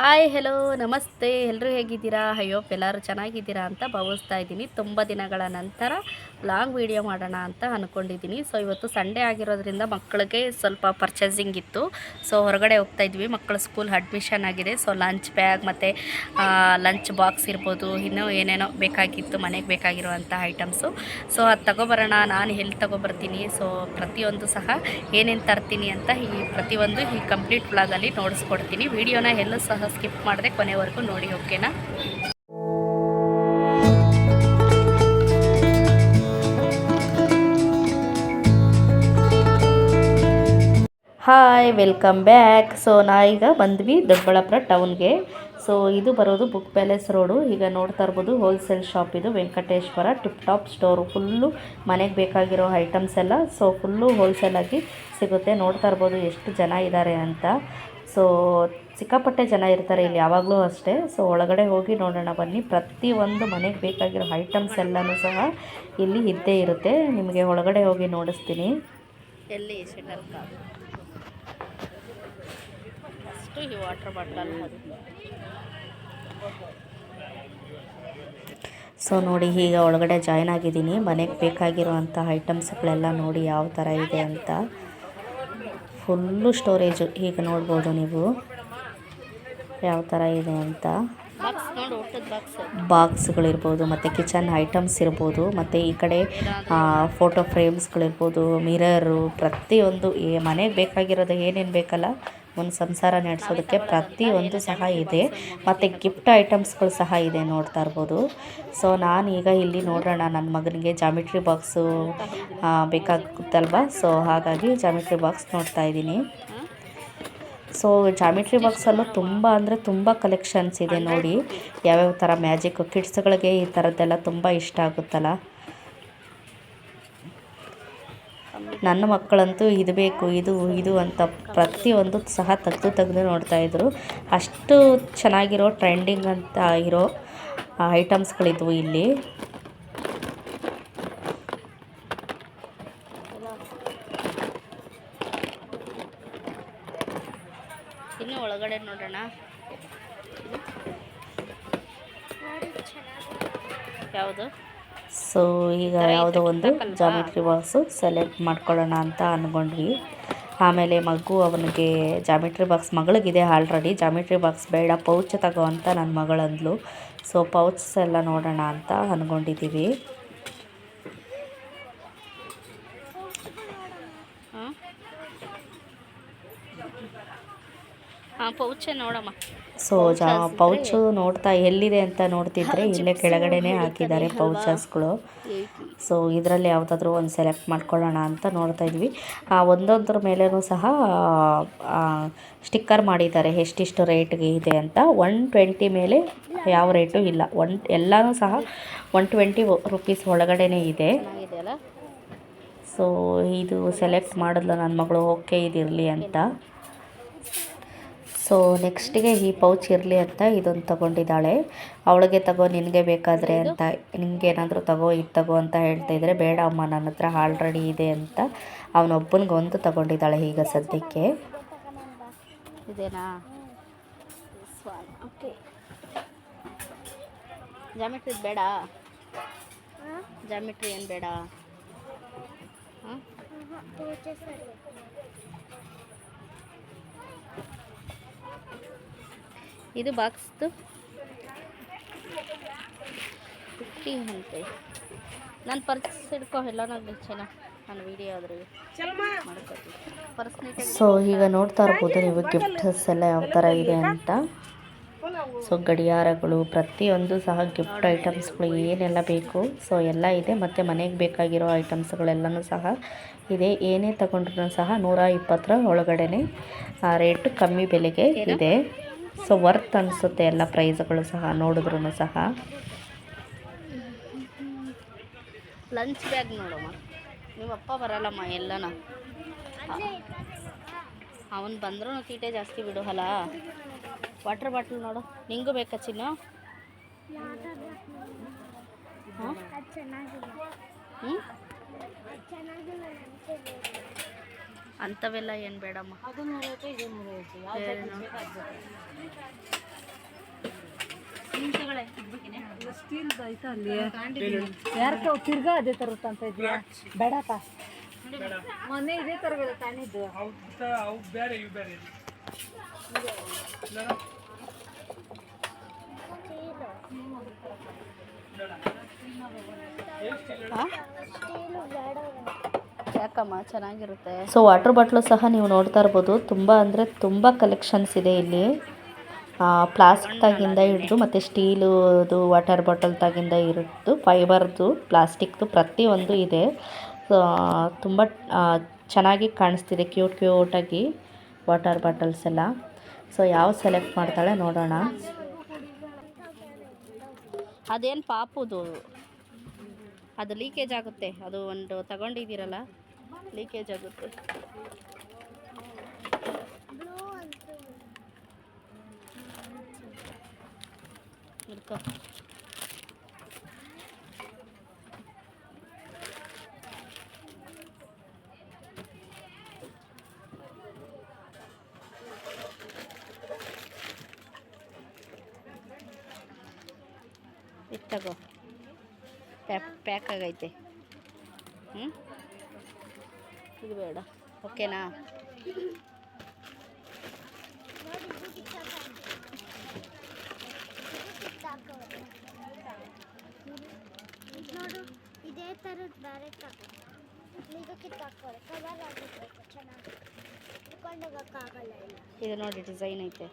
Hi hello ನಮಸ್ತೆ. ಎಲ್ಲರೂ ಹೇಗಿದ್ದೀರಾ? ಅಯ್ಯೋಪ್ ಎಲ್ಲರೂ ಚೆನ್ನಾಗಿದ್ದೀರಾ ಅಂತ ಭಾವಿಸ್ತಾ ಇದ್ದೀನಿ. ತುಂಬ ದಿನಗಳ ನಂತರ ಲಾಂಗ್ ವೀಡಿಯೋ ಮಾಡೋಣ ಅಂತ ಅಂದ್ಕೊಂಡಿದ್ದೀನಿ ಸೊ ಇವತ್ತು ಸಂಡೇ ಆಗಿರೋದ್ರಿಂದ ಮಕ್ಕಳಿಗೆ ಸ್ವಲ್ಪ ಪರ್ಚೇಸಿಂಗ್ ಇತ್ತು. ಸೊ ಹೊರಗಡೆ ಹೋಗ್ತಾ ಇದ್ವಿ. ಮಕ್ಕಳ ಸ್ಕೂಲ್ ಅಡ್ಮಿಷನ್ ಆಗಿದೆ. ಸೊ ಲಂಚ್ ಬ್ಯಾಗ್ ಮತ್ತು ಲಂಚ್ ಬಾಕ್ಸ್ ಇರ್ಬೋದು. ಇನ್ನೂ ಏನೇನೋ ಬೇಕಾಗಿತ್ತು, ಮನೆಗೆ ಬೇಕಾಗಿರುವಂಥ ಐಟಮ್ಸು ಸೊ ಅದು ತಗೊಬರೋಣ. ನಾನು ಎಲ್ಲಿ ತಗೊಬರ್ತೀನಿ? ಸೊ ಪ್ರತಿಯೊಂದು ಸಹ ಏನೇನು ತರ್ತೀನಿ ಅಂತ ಈ ಪ್ರತಿಯೊಂದು ಈ ಕಂಪ್ಲೀಟ್ ಬ್ಲಾಗಲ್ಲಿ ನೋಡಿಸ್ಕೊಡ್ತೀನಿ. ವೀಡಿಯೋನ ಎಲ್ಲೂ ಸಹ ಸ್ಕಿಪ್ ಮಾಡಿದೆ ಕೊನೆವರೆಗೂ ನೋಡಿ ಓಕೆನಾ ಹಾಯ್ ವೆಲ್ಕಮ್ ಬ್ಯಾಕ್ ಸೊ ನಾ ಈಗ ಬಂದ್ವಿ ದೊಡ್ಡಬಳ್ಳಾಪುರ ಟೌನ್ಗೆ. ಸೊ ಇದು ಬರೋದು ಬುಕ್ ಪ್ಯಾಲೇಸ್ ರೋಡು. ಈಗ ನೋಡ್ತಾ ಇರ್ಬೋದು ಹೋಲ್ಸೇಲ್ ಶಾಪ್ ಇದು, Venkateshwara tip top store. Full ಮನೆಗೆ ಬೇಕಾಗಿರೋ ಐಟಮ್ಸ್ ಎಲ್ಲ ಸೊ ಫುಲ್ಲು ಹೋಲ್ಸೇಲಾಗಿ ಸಿಗುತ್ತೆ. ನೋಡ್ತಾ ಇರ್ಬೋದು ಎಷ್ಟು ಜನ ಇದ್ದಾರೆ ಅಂತ. ಸೊ ಸಿಕ್ಕಾಪಟ್ಟೆ ಜನ ಇರ್ತಾರೆ ಇಲ್ಲಿ ಯಾವಾಗಲೂ ಅಷ್ಟೇ. ಸೊ ಒಳಗಡೆ ಹೋಗಿ ನೋಡೋಣ ಬನ್ನಿ. ಪ್ರತಿಯೊಂದು ಮನೆಗೆ ಬೇಕಾಗಿರೋ ಐಟಮ್ಸ್ ಎಲ್ಲನೂ ಸಹ ಇಲ್ಲಿ ಇದ್ದೇ ಇರುತ್ತೆ. ನಿಮಗೆ ಒಳಗಡೆ ಹೋಗಿ ನೋಡಿಸ್ತೀನಿ. ಎಲ್ಲಿ ಶಟಲ್ ಫಸ್ಟು ಈ ವಾಟರ್ ಬಾಟಲ್ ಸೊ ನೋಡಿ ಈಗ ಒಳಗಡೆ ಜಾಯ್ನ್ ಆಗಿದ್ದೀನಿ. ಮನೆಗೆ ಬೇಕಾಗಿರುವಂಥ ಐಟಮ್ಸ್ಗಳೆಲ್ಲ ನೋಡಿ ಯಾವ ಥರ ಇದೆ ಅಂತ. ಫುಲ್ಲು ಸ್ಟೋರೇಜು ಈಗ ನೋಡ್ಬೋದು ನೀವು. ಯಾವ ಥರ ಇದೆ ಅಂತ? ಬಾಕ್ಸ್ಗಳಿರ್ಬೋದು ಮತ್ತು ಕಿಚನ್ ಐಟಮ್ಸ್ ಇರ್ಬೋದು ಮತ್ತು ಈ ಕಡೆ ಫೋಟೋ ಫ್ರೇಮ್ಸ್ಗಳಿರ್ಬೋದು ಮಿರರು ಪ್ರತಿಯೊಂದು ಮನೆಗೆ ಬೇಕಾಗಿರೋದು ಏನೇನು ಬೇಕಲ್ಲ ಒಂದು ಸಂಸಾರ ನಡೆಸೋದಕ್ಕೆ ಪ್ರತಿಯೊಂದು ಸಹ ಇದೆ. ಮತ್ತು ಗಿಫ್ಟ್ ಐಟಮ್ಸ್ಗಳು ಸಹ ಇದೆ ನೋಡ್ತಾ ಇರ್ಬೋದು. ಸೊ ನಾನು ಈಗ ಇಲ್ಲಿ ನೋಡೋಣ ನನ್ನ ಮಗನಿಗೆ ಜಾಮಿಟ್ರಿ ಬಾಕ್ಸು ಬೇಕಾಗುತ್ತಲ್ವ? ಸೊ ಹಾಗಾಗಿ ಜಾಮಿಟ್ರಿ ಬಾಕ್ಸ್ ನೋಡ್ತಾ ಇದ್ದೀನಿ. ಸೊ ಜಾಮಿಟ್ರಿ ಬಾಕ್ಸಲ್ಲೂ ತುಂಬ ಅಂದರೆ ತುಂಬ ಕಲೆಕ್ಷನ್ಸ್ ಇದೆ ನೋಡಿ. ಯಾವ್ಯಾವ ಥರ ಮ್ಯಾಜಿಕ್ ಕಿಡ್ಸ್ಗಳಿಗೆ ಈ ಥರದ್ದೆಲ್ಲ ತುಂಬ ಇಷ್ಟ ಆಗುತ್ತಲ್ಲ. ನನ್ನ ಮಕ್ಕಳಂತೂ ಇದು ಬೇಕು, ಇದು ಇದು ಅಂತ ಪ್ರತಿಯೊಂದು ಸಹ ತೆಗೆದು ತೆಗೆದು ನೋಡ್ತಾಯಿದ್ರು ಅಷ್ಟು ಚೆನ್ನಾಗಿರೋ ಟ್ರೆಂಡಿಂಗ್ ಅಂತ ಇರೋ ಐಟಮ್ಸ್ಗಳಿದ್ವು ಇಲ್ಲಿ. ಇನ್ನು ಒಳಗಡೆ ನೋಡೋಣ. ಯಾವುದು? ಸೊ ಈಗ ಯಾವುದೋ ಒಂದು ಜಾಮಿಟ್ರಿ ಬಾಕ್ಸು ಸೆಲೆಕ್ಟ್ ಮಾಡ್ಕೊಳ್ಳೋಣ ಅಂತ ಅಂದ್ಕೊಂಡ್ವಿ ಆಮೇಲೆ ಮಗು ಅವನಿಗೆ ಜಾಮಿಟ್ರಿ ಬಾಕ್ಸ್ ಮಗಳಿಗಿದೆ ಆಲ್ರೆಡಿ ಜಾಮಿಟ್ರಿ ಬಾಕ್ಸ್ ಬೇಡ ಪೌಚ್ ತಗೋ ಅಂತ ನನ್ನ ಮಗಳಂದ್ಲು. ಸೊ ಪೌಚ್ಸ್ ಎಲ್ಲ ನೋಡೋಣ ಅಂತ ಅಂದ್ಕೊಂಡಿದ್ದೀವಿ ಹಾಂ ಪೌಚೆ ನೋಡಮ್ಮ ಸೊ ಜಾ ಪೌಚು ನೋಡ್ತಾ ಎಲ್ಲಿದೆ ಅಂತ ನೋಡ್ತಿದ್ರೆ ಇಲ್ಲೇ ಕೆಳಗಡೆನೇ ಹಾಕಿದ್ದಾರೆ ಪೌಚಸ್ಗಳು. ಸೊ ಇದರಲ್ಲಿ ಯಾವುದಾದ್ರೂ ಒಂದು ಸೆಲೆಕ್ಟ್ ಮಾಡ್ಕೊಳ್ಳೋಣ ಅಂತ ನೋಡ್ತಾ ಇದ್ವಿ. ಒಂದೊಂದ್ರ ಮೇಲೇನೂ ಸಹ ಸ್ಟಿಕ್ಕರ್ ಮಾಡಿದ್ದಾರೆ. ಎಷ್ಟಿಷ್ಟು ರೇಟ್ಗೆ ಇದೆ ಅಂತ. ಒನ್ ಟ್ವೆಂಟಿ ಮೇಲೆ ಯಾವ ರೇಟು ಇಲ್ಲ. ಒನ್ ಎಲ್ಲನೂ ಸಹ ಒನ್ ಟ್ವೆಂಟಿ ರುಪೀಸ್ ಒಳಗಡೆನೇ ಇದೆ. ಸೊ ಇದು ಸೆಲೆಕ್ಟ್ ಮಾಡಿದ್ಲು ನನ್ನ ಮಗಳು. ಓಕೆ ಇದಿರಲಿ ಅಂತ. ಸೊ ನೆಕ್ಸ್ಟಿಗೆ ಈ ಪೌಚ್ ಇರಲಿ ಅಂತ ಇದೊಂದು ತಗೊಂಡಿದ್ದಾಳೆ. ಅವಳಿಗೆ ತಗೋ ನಿನಗೆ ಬೇಕಾದರೆ ಅಂತ. ನಿನಗೇನಾದರೂ ತಗೋ ಇದು ತಗೋ ಅಂತ ಹೇಳ್ತಾ ಇದ್ದರೆ ಬೇಡ ಅಮ್ಮ ನನ್ನ ಹತ್ರ ಆಲ್ರೆಡಿ ಇದೆ ಅಂತ ಅವನೊಬ್ಬನಿಗೊಂದು ತಗೊಂಡಿದ್ದಾಳೆ ಈಗ ಸದ್ಯಕ್ಕೆ. ಇದೇನಾ? ಓಕೆ ಜಾಮಿಟ್ರಿ ಬೇಡ. ಜಾಮಿಟ್ರಿ ಏನು ಬೇಡ? ಇದು ಬಾಕ್ಸ್ದು. ಫಿಫ್ಟಿ ಅಂತೆ. ನಾನು ಪರ್ಸ್ ಹಿಡ್ಕೊ ಎಲ್ಲನೂ ಚೆನ್ನ ನಾನು ವೀಡಿಯೋ ಪರ್ಸ್ ಸೊ ಈಗ ನೋಡ್ತಾ ಇರ್ಬೋದು ನೀವು ಗಿಫ್ಟ್ಸ್ ಎಲ್ಲ ಯಾವ ಥರ ಇದೆ ಅಂತ. ಸೊ ಗಡಿಯಾರಗಳು ಪ್ರತಿಯೊಂದು ಸಹ ಗಿಫ್ಟ್ ಐಟಮ್ಸ್ಗಳು ಏನೆಲ್ಲ ಬೇಕು? ಸೊ ಎಲ್ಲ ಇದೆ. ಮತ್ತು ಮನೆಗೆ ಬೇಕಾಗಿರೋ ಐಟಮ್ಸ್ಗಳೆಲ್ಲನೂ ಸಹ ಇದೆ. ಏನೇ ತಗೊಂಡ್ರೂ ಸಹ ನೂರ ಇಪ್ಪತ್ತರ ಒಳಗಡೆ ರೇಟ್ ಕಮ್ಮಿ ಬೆಲೆಗೆ ಇದೆ. ಸೊ ವರ್ತ್ ಅನಿಸುತ್ತೆ ಎಲ್ಲ ಪ್ರೈಸ್ಗಳು ಸಹ ನೋಡಿದ್ರೂ ಸಹ. ಲಂಚ್ ಬ್ಯಾಗ್ ನೋಡಮ್ಮ. ನಿಮ್ಮ ಅಪ್ಪ ಬರಲ್ಲಮ್ಮ ಎಲ್ಲನ. ಅವನು ಬಂದ್ರೂ ತೀಟೆ ಜಾಸ್ತಿ ಬಿಡು ಅಲ್ಲ ವಾಟರ್ ಬಾಟ್ಲ್ ನೋಡು. ನಿಂಗೂ ಬೇಕಾ ಚಿನ್ನ? ಹ್ಞೂ ಅಂಥವೆಲ್ಲ ಏನು ಬೇಡಮ್ಮ. ಅದು ನೂರೈವತ್ತು ಇದು ನೂರೈವತ್ತು ಯಾವ ಏನು? ಸ್ಟೀಲ್ ಐತಾ ಅಲ್ಲಿ? ಯಾರಕ್ಕ ತಿರ್ಗಾ ಅದೇ ತರುತ್ತ ಅಂತ ಇದೆಯಾ ಬೇಡಪ್ಪ. ಮೊನ್ನೆ ಇದೇ ತರ ತಾನಿದ್ದು ಅವು ಬೇರೆ ಇವು ಬೇರೆ ಯಾಕಮ್ಮ? ಚೆನ್ನಾಗಿರುತ್ತೆ. ಸೊ ವಾಟರ್ ಬಾಟ್ಲು ಸಹ ನೀವು ನೋಡ್ತಾ ಇರ್ಬೋದು. ತುಂಬ ಅಂದರೆ ತುಂಬ ಕಲೆಕ್ಷನ್ಸ್ ಇದೆ ಇಲ್ಲಿ. ಪ್ಲಾಸ್ಟಿಕ್ ತಾಗಿಂದ ಹಿಡಿದು ಮತ್ತು ಸ್ಟೀಲುದು ವಾಟರ್ ಬಾಟಲ್ ತಾಗಿಂದ ಹಿಡಿದು ಫೈಬರ್ದು ಪ್ಲಾಸ್ಟಿಕ್ದು ಪ್ರತಿಯೊಂದು ಇದೆ. ತುಂಬ ಚೆನ್ನಾಗಿ ಕಾಣಿಸ್ತಿದೆ. ಕ್ಯೂಟ್ ಕ್ಯೂಟಾಗಿ ವಾಟರ್ ಬಾಟಲ್ಸ್ ಎಲ್ಲ. ಸೊ ಯಾವ ಸೆಲೆಕ್ಟ್ ಮಾಡ್ತಾಳೆ ನೋಡೋಣ. ಅದೇನು ಪಾಪುದು ಅದು? ಲೀಕೇಜ್ ಆಗುತ್ತೆ. ಅದು ಒಂದು ತಗೊಂಡಿದ್ದೀರಲ್ಲ? ಲೀಕೇಜ್ ಆಗುತ್ತೆ ಹಿಡ್ಕೊ. ಇದ್ ತಗೋ ಪ್ಯಾಕ್ ಪ್ಯಾಕ್ ಆಗೈತೆ ಹ್ಞೂ ಇದು ಬೇಡ ಓಕೆನಾ? ನೋಡು ಇದೇ ಥರದ್ದು ಬೇರೆ ಇದು ನೋಡಿ ಡಿಸೈನ್ ಐತೆ.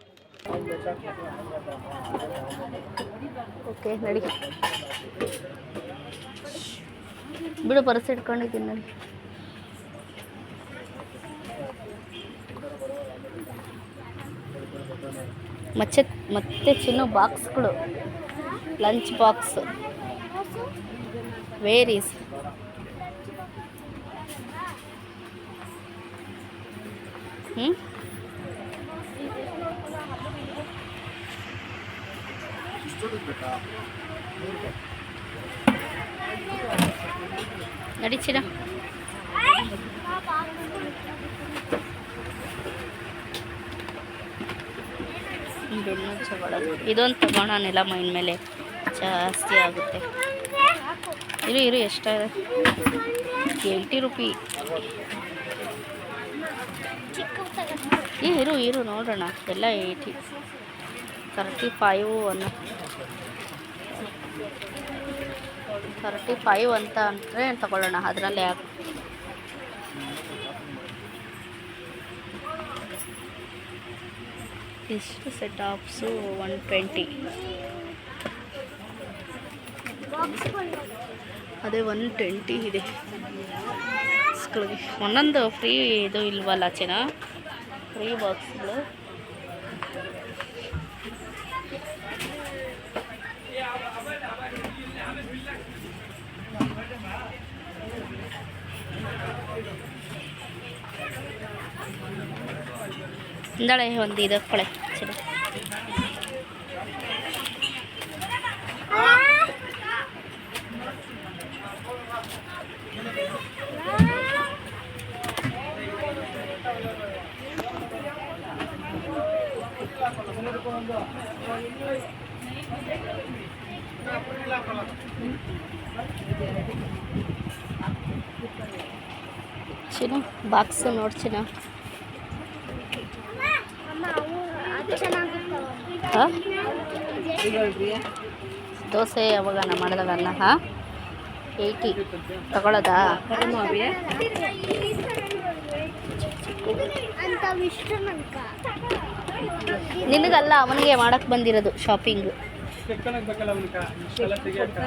ಓಕೆ ನಡಿ. ಬಿಡು ಪರ್ಸ್ ಇಟ್ಕೊಂಡಿದ್ದೀನಿ ನೋಡಿ. ಮತ್ತೆ ಮತ್ತೆ ಚಿನ್ನು ಬಾಕ್ಸ್ಗಳು ಲಂಚ್ ಬಾಕ್ಸ್ ವೇರೀಸ್ ಹ್ಞೂ ನಡಿ ತಗೊಳ್ಳೋದು ಇದೊಂದು ತಗೋಣ ನೆಲ ಮೈನ್ ಮೇಲೆ ಜಾಸ್ತಿ ಆಗುತ್ತೆ. ಇರು ಇರು, ಎಷ್ಟ. Eighty rupee. ಇರು ಇರು, ನೋಡೋಣ. ಎಲ್ಲ ಏಯ್ಟಿ ತರ್ಟಿ ಫೈವ್ ಅನ್ನ. ತರ್ಟಿ ಫೈವ್ ಅಂತ ಅಂದರೆ ತಗೊಳ್ಳೋಣ. ಅದರಲ್ಲೇ ಯಾಕೆ ಇಷ್ಟು ಸೆಟ್ ಆಫ್ಸು ಒನ್ ಟ್ವೆಂಟಿ ಅದೇ ಒನ್ ಟ್ವೆಂಟಿ ಇದೆ. ಒಂದೊಂದು ಫ್ರೀ ಇದು ಇಲ್ವಲ್ಲ ಚೆನ್ನ ಫ್ರೀ ಬಾಕ್ಸ್ಗಳು ಇಂದಳೆ ಒಂದು ಇದಕ್ಕಳೆ ಚೆನ್ನ ಚಿನ್ನ ಬಾಕ್ಸ್ ನೋಡ್ತೀನ? ದೋಸೆ ಯಾವಾಗ ನಾ ಮಾಡಿದಾಗ ಅನ್ನ, ಹಾಂ? ಏಯ್ಟಿ. ತಗೊಳ್ಳೋದಾ ನಿನಗಲ್ಲ, ಅವನಿಗೆ ಮಾಡಕ್ಕೆ ಬಂದಿರೋದು ಶಾಪಿಂಗ್ ತೆಕ್ಕಳಕ್ ಬೇಕಲ್ಲ ಅವನಿಗೆ ಇಷ್ಟೆಲ್ಲ ತೆಗಿಯಕ್ಕ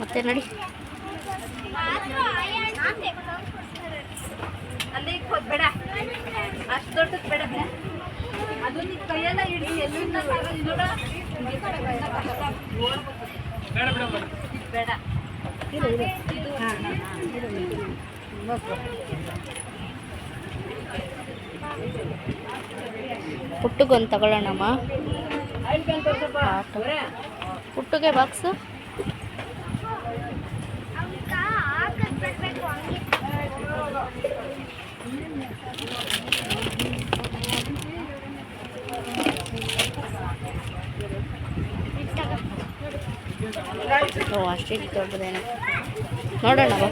ಮತ್ತೆ ನೋಡಿ. ಅಲ್ಲಿ ಬೇಡ ಅಷ್ಟು ದೊಡ್ಡದು ಬೇಡ ಅದು ಕೈಯೆಲ್ಲ ಎಲ್ಲಿಂದ ನೋಡ. ಬಿಡ ಬೇಡ ಪುಟ್ಟಗೊಂದು ತಗೊಳ್ಳೋಣಮ್ಮ. ಪುಟ್ಟಗೆ ಬಾಕ್ಸು ಅವಕ್ಕ ಹಾಕದ್ ಬಿಡ್ಬೇಕು ಹಂಗೆ ಓ ಅಷ್ಟೇ ದೊಡ್ಡದೇನೆ ನೋಡೋಣ ಬಾ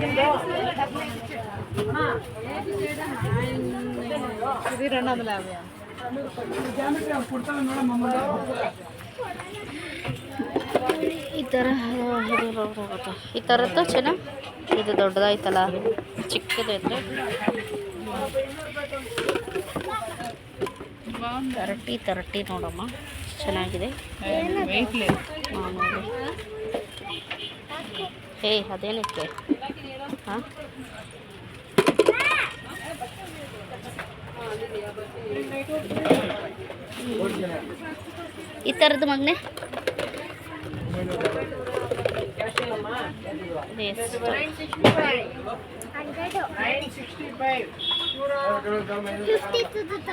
ಈ ಥರ ಈ ಥರದ್ದು ಚೆನ್ನಾಗಿ ಇದು ದೊಡ್ಡದಾಯ್ತಲ್ಲ ಚಿಕ್ಕದೈತೆ ತರಟಿ ತರಟಿ ನೋಡಮ್ಮ, ಚೆನ್ನಾಗಿದೆ. ಹಾಂ ಏ ಅದೇನಕ್ಕೆ? ಹಾಂ? ಈ ಥರದ್ದು ಮಗನೆ?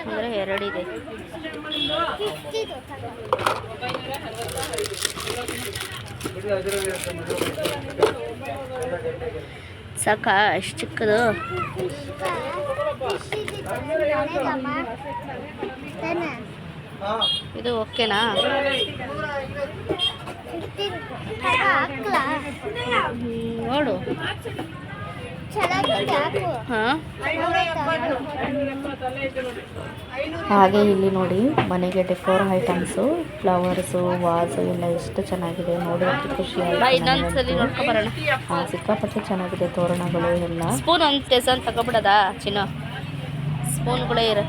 ಅಂದರೆ ಎರಡಿದೆ. ಸಾಕಾ ಎಷ್ಟು ಚಿಕ್ಕದು. ಇದು ಓಕೆನಾ? ನೋಡು. ಹಾಗೆ ಇಲ್ಲಿ ನೋಡಿ ಮನೆಗೆ ಡೆಕೋರ್ ಐಟಮ್ಸು ಫ್ಲವರ್ಸು ವಾಸು ಎಲ್ಲ ಎಷ್ಟು ಚೆನ್ನಾಗಿದೆ ನೋಡೋದಕ್ಕೆ ಖುಷಿ ಸಿಕ್ಕಾಪಟ್ಟೆ ಚೆನ್ನಾಗಿದೆ ತೋರಣಗಳು ಎಲ್ಲ. ಸ್ಪೂನ್ ಒಂದು ಟೆಸನ್ ತಗೊಬಿಡದಾ ಚಿನ್ನ? ಸ್ಪೂನ್ಗಳೇ ಇರ.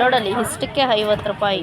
ನೋಡಲ್ಲಿ ಇಷ್ಟಕ್ಕೆ ಐವತ್ತು ರೂಪಾಯಿ.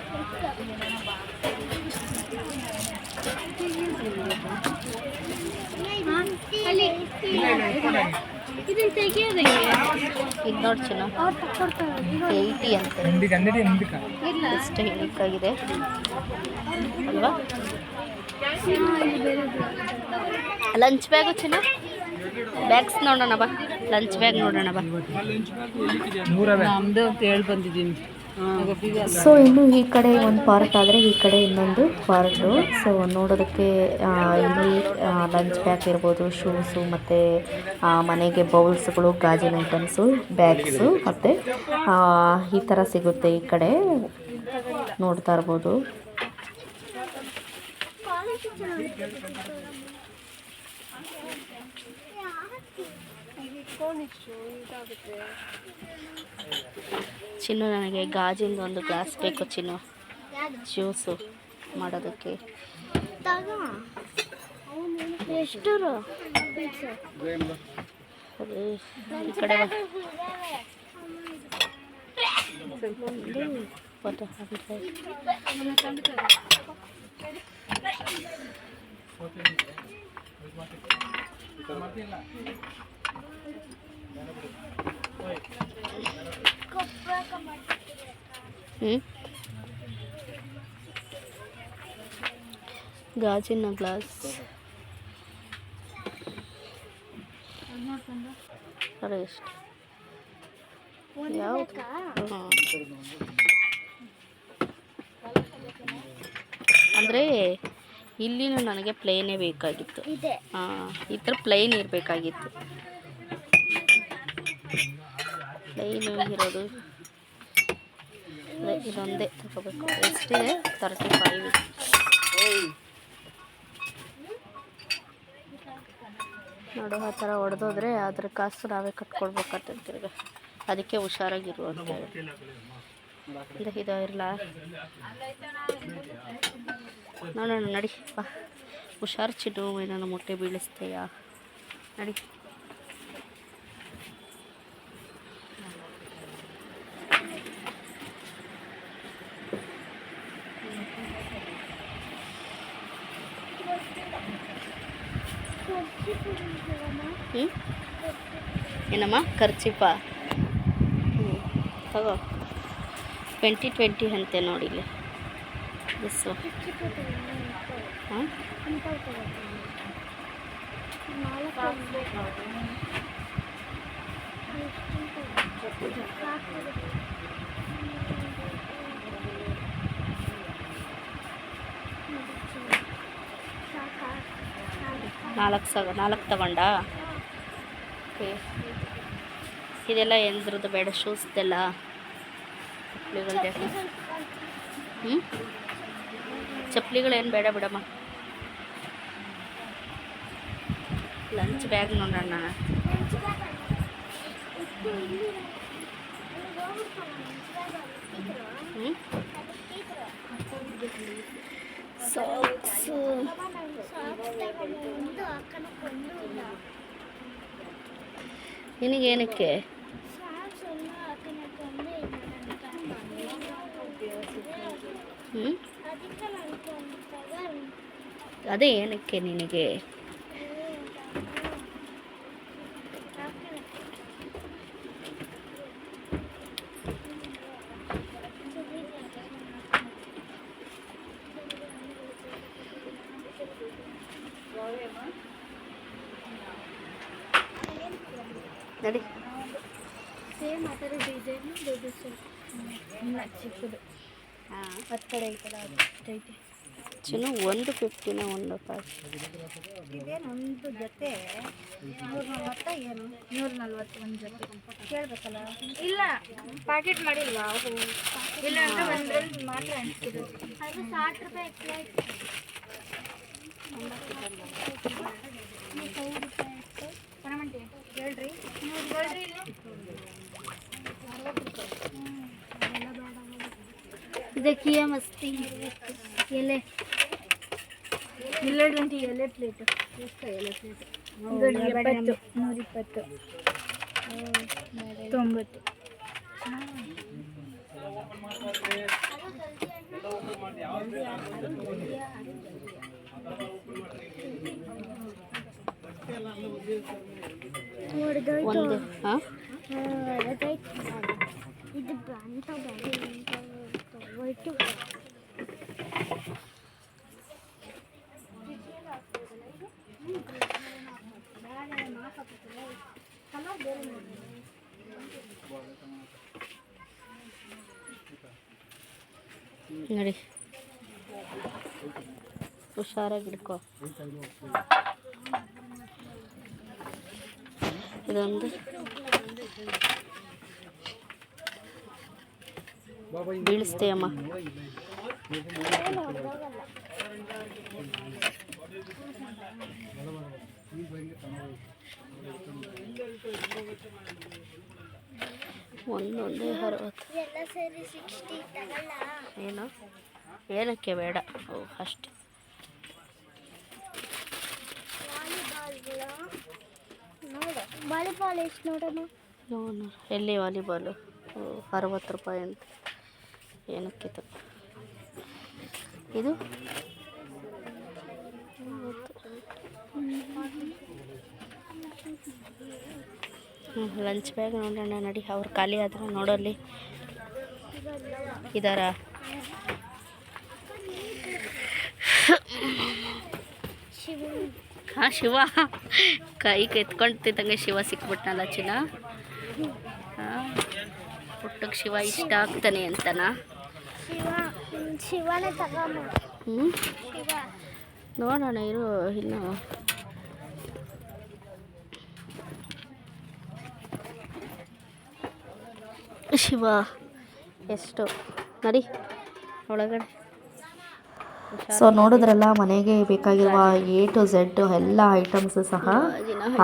ಇದನ್ನ ಇದು ನೋಡಿ ಚಲೋ ಏಯ್ಟಿ ಅಂತೆ ಲಂಚ್ ಬ್ಯಾಗು ಚಿನ್ನ? ಬ್ಯಾಗ್ಸ್ ನೋಡೋಣ ಬಾ. ಲಂಚ್ ಬ್ಯಾಗ್ ನೋಡೋಣ ಬಾ. ನಮ್ದು ಅಂತ ಹೇಳಿ ಬಂದಿದ್ದೀನಿ. ಸೊ ಇನ್ನು ಈ ಕಡೆ ಒಂದು ಪಾರ್ಟ್ ಆದರೆ ಈ ಕಡೆ ಇನ್ನೊಂದು ಪಾರ್ಟು. ಸೊ ನೋಡೋದಕ್ಕೆ ಇಲ್ಲಿ ಲಂಚ್ ಬ್ಯಾಗ್ ಇರ್ಬೋದು ಶೂಸು ಮತ್ತು ಮನೆಗೆ ಬೌಲ್ಸ್ಗಳು ಗಾಜಿನ ಐಟಮ್ಸು ಬ್ಯಾಗ್ಸು ಮತ್ತು ಈ ಥರ ಸಿಗುತ್ತೆ ಈ ಕಡೆ. ನೋಡ್ತಾ ಇರ್ಬೋದು. ಚಿನ್ನು ನನಗೆ ಗಾಜಿಂದ ಒಂದು ಗ್ಲಾಸ್ ಬೇಕು ಚಿನ್ನು. ಜ್ಯೂಸು ಮಾಡೋದಕ್ಕೆ. ಎಷ್ಟು ಈ ಕಡೆ ಬಾ. ಗಾಜಿನ ಗ್ಲಾಸ್. ಅಂದ್ರೆ ಅಂದರೆ ಇಲ್ಲಿನೂ ನನಗೆ ಪ್ಲೇನೇ ಬೇಕಾಗಿತ್ತು. ಹಾಂ ಈ ಥರ ಪ್ಲೇನ್ ಇರಬೇಕಾಗಿತ್ತು. ಪ್ಲೈನು ಇರೋದು ಇದೊಂದೇ ತಗೋಬೇಕು. ಎಷ್ಟಿದೆ ತರ್ಟಿ ಫೈವ್ ನೋಡು, ಆ ಥರ ಹೊಡೆದೋದ್ರೆ ಅದ್ರ ಕಾಸು ನಾವೇ ಕಟ್ಕೊಳ್ಬೇಕಾಗ್ತದೆ ತಿರ್ಗ. ಅದಕ್ಕೆ ಹುಷಾರಾಗಿರು ಅಂತ ಇರಲ್ಲ ನೋಡೋಣ, ನಡಿ, ಬಾ. ಹುಷಾರು ಚಿನ್ನು ಏನೋ ಮೊಟ್ಟೆ ಬೀಳಿಸ್ತೀಯಾ? ನಡಿ. ಏನಮ್ಮ? ಖರ್ಚಿಪ ಹ್ಞೂ ತಗೋ. ಟ್ವೆಂಟಿ ಟ್ವೆಂಟಿ ಅಂತೆ ನೋಡಿ ಇಲ್ಲಿ. ಎಸ್ ನಾಲ್ಕು ಸಾವಿರ ನಾಲ್ಕು ತಗೊಂಡಾ? ಓಕೆ. ಇದೆಲ್ಲ ಎಂದ್ರದ್ದು ಬೇಡ ಶೂಸ್ದೆಲ್ಲ ಚಪ್ಪಲಿಗಳ್ದೆ ಹ್ಞೂ ಚಪ್ಪಲಿಗಳೇನು ಬೇಡ ಬಿಡಮ್ಮ. ಲಂಚ್ ಬ್ಯಾಗ್ ನೋಡೋಣ ಸಾಕ್ಸು ನಿನಗೇನಕ್ಕೆ? ಹ್ಞೂ ಅದೇ ಏನಕ್ಕೆ ನಿನಗೆ ನಡಿ ಸೇಮ್ ಆ ಥರ ಡಿಸೈನ್ ದೊಡ್ಡ ಇಲ್ಲ ಚಿಕ್ಕದು ಹಾಂ ಹತ್ತು ಕಡೆ ಐತಲ್ಲ ಅದು ಐತೆ. ಚಿನ್ನು ಒಂದು ಫಿಫ್ಟಿನ ಒಂದು ಇದೇನು ಒಂದು ಜೊತೆ ನೂರ ನಲ್ವತ್ತ ಏನು? ನೂರ ನಲ್ವತ್ತು ಒಂದು ಜೊತೆ. ಕೇಳ್ಬೇಕಲ್ಲ? ಇಲ್ಲ ಪ್ಯಾಕೆಟ್ ಮಾಡಿಲ್ವಾ ಅವರು ಇಲ್ಲ ಅಂದ್ರೆ ಮಾತ್ರ ಅನಿಸ್ತಿದ್ರು ಅದು ರೂಪಾಯಿ ಹೇಳ್ರಿ. ಹೇಳ್ರಿ ಇಲ್ಲಿ ಇದಕ್ಕಿಯ ಮಸ್ತಿ. ಎಲೆ. ಎಲೆ ಟ್ವೆಂಟಿ ಎಲೆ ಪ್ಲೇಟ್. ಎಷ್ಟು ಎಲೆ ಪ್ಲೇಟ್. ಇಪ್ಪತ್ತು ನೂರಿಪ್ಪತ್ತು. ತೊಂಬತ್ತು. ಒಂದು ಹಾಂ? ಇದು ಅಂತ ಒಟ್ಟು ನೋಡಿ ಹುಷಾರಾಗಿ ಹಿಡ್ಕೊ ಇದೊಂದು ಬೀಳಿಸ್ತೀಯಮ್ಮ. ಒಂದೊಂದೇ ಅರವತ್ತು. ಎಲ್ಲ ಸೇರಿ ಸಿಕ್ಸ್ಟಿ ತಗೊಳ್ಳ ಏನು? ಏನಕ್ಕೆ ಬೇಡ? ಓ ಅಷ್ಟೆ. ವಾಲಿಬಾಲ್ಗಳು ನೋಡು ವಾಲಿಬಾಲ್ ಎಷ್ಟು ನೋಡೋಣ? ನೋಡು. ಎಲ್ಲಿ ವಾಲಿಬಾಲು? ಓ ಅರವತ್ತು ರೂಪಾಯಿ ಅಂತ. ಏನಕ್ಕೆ ಇದು? ಲಂಚ್ ಬ್ಯಾಗ್ ನೋಡೋಣ ನಡಿ. ಅವ್ರು ಖಾಲಿ ಆದ್ರೆ ನೋಡಲ್ಲಿ. ಇದಾರ? ಹಾಂ, ಶಿವ. ಕೈ ಕೆತ್ಕೊಂಡ್ತಿದ್ದಂಗೆ ಶಿವ ಸಿಕ್ಬಿಟ್ನಲ್ಲ ಚಿನ್ನ. ಹಾಂ ಪುಟ್ಟಕ್ಕೆ ಶಿವ ಇಷ್ಟ ಆಗ್ತಾನೆ ಅಂತನಾ? ಹ್ಞೂ ಶಿವ. ನೋಡೋಣ ಇರು ಇನ್ನು. ಶಿವ ಎಷ್ಟು? ನಡಿ ಒಳಗಡೆ. ಸೊ ನೋಡಿದ್ರಲ್ಲ ಮನೆಗೆ ಬೇಕಾಗಿರುವ ಎ ಟು ಝೆಡ್ ಎಲ್ಲ ಐಟಮ್ಸ್ ಸಹ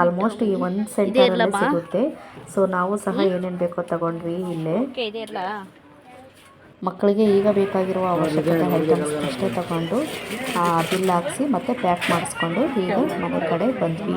ಆಲ್ಮೋಸ್ಟ್ ಈ ಒಂದು ಸೆಂಟರಲ್ಲಿ ಸಿಗುತ್ತೆ. ಸೊ ನಾವು ಸಹ ಏನೇನು ಬೇಕೋ ತಗೊಂಡ್ವಿ ಇಲ್ಲೇ. ಇದೆ ಇಲ್ಲ ಮಕ್ಕಳಿಗೆ ಈಗ ಬೇಕಾಗಿರುವ ಅವಶ್ಯಕತೆ ಐಟಮ್ಸ್ ಅಷ್ಟೇ ತಗೊಂಡು ಬಿಲ್ ಹಾಕ್ಸಿ ಮತ್ತೆ ಪ್ಯಾಕ್ ಮಾಡಿಸ್ಕೊಂಡು ಈಗ ಮನೆ ಕಡೆ ಬಂದ್ವಿ.